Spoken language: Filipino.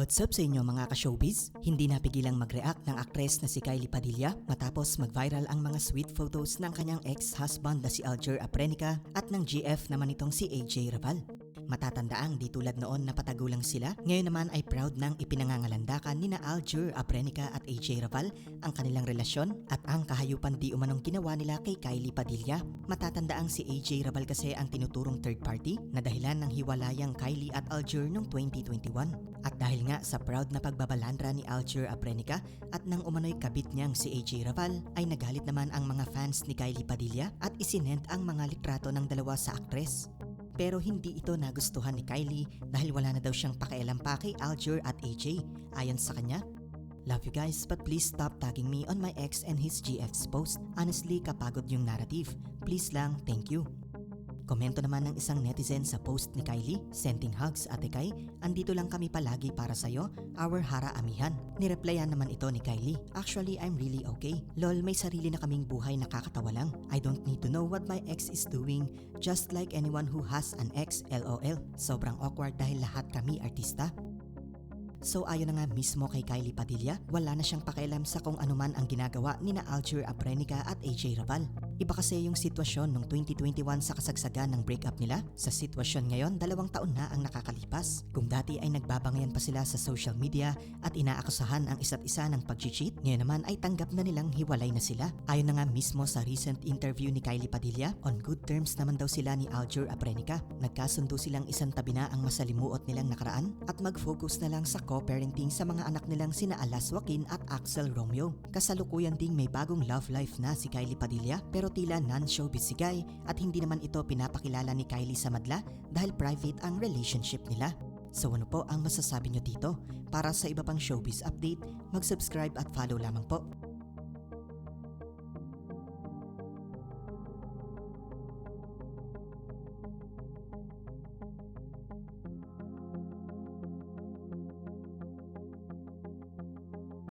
What's up sa inyo mga ka-showbiz? Hindi napigilang mag-react ng aktres na si Kylie Padilla matapos mag-viral ang mga sweet photos ng kanyang ex-husband na si Alger Aprenica at ng GF naman itong si AJ Raval. Matatandaang di tulad noon na patagulang sila, ngayon naman ay proud ng ipinangangalandakan ni na Alger Aprenica at AJ Raval ang kanilang relasyon at ang kahayupan di umanong ginawa nila kay Kylie Padilla. Matatandaang si AJ Raval kasi ang tinuturong third party na dahilan ng hiwalayang Kylie at Alger noong 2021. At dahil nga sa proud na pagbabalandra ni Alger Aprenica at nang umano'y kabit niyang si AJ Raval ay nagalit naman ang mga fans ni Kylie Padilla at isinend ang mga litrato ng dalawa sa aktres. Pero hindi ito nagustuhan ni Kylie dahil wala na daw siyang pakialam pa kay Alger at AJ. Ayon sa kanya, Love you guys but please stop tagging me on my ex and his GF's post. Honestly, kapagod yung narrative. Please lang, thank you. Komento naman ng isang netizen sa post ni Kylie, sending hugs ate Kai, andito lang kami palagi para sa'yo, our hara amihan. Nireplyan naman ito ni Kylie, actually I'm really okay. Lol, may sarili na kaming buhay nakakatawa lang. I don't need to know what my ex is doing, just like anyone who has an ex, lol. Sobrang awkward dahil lahat kami artista. So ayon na nga mismo kay Kylie Padilla, wala na siyang pakialam sa kung anuman ang ginagawa ni na Alger Aprenica at AJ Raval. Iba kasi yung sitwasyon noong 2021 sa kasagsagan ng breakup nila. Sa sitwasyon ngayon, dalawang taon na ang nakakalipas. Kung dati ay nagbabangayan pa sila sa social media at inaakusahan ang isa't isa ng pag-cheat, ngayon naman ay tanggap na nilang hiwalay na sila. Ayon na nga mismo sa recent interview ni Kylie Padilla, on good terms naman daw sila ni Alger Aprenica. Nagkasundo silang isang tabi na ang masalimuot nilang nakaraan at mag-focus na lang sa co-parenting sa mga anak nilang sina Alas Joaquin at Axel Romeo. Kasalukuyan ding may bagong love life na si Kylie Padilla pero tila non-showbiz si at hindi naman ito pinapakilala ni Kylie sa madla dahil private ang relationship nila. So ano po ang masasabi nyo dito? Para sa iba pang showbiz update, mag-subscribe at follow lamang po.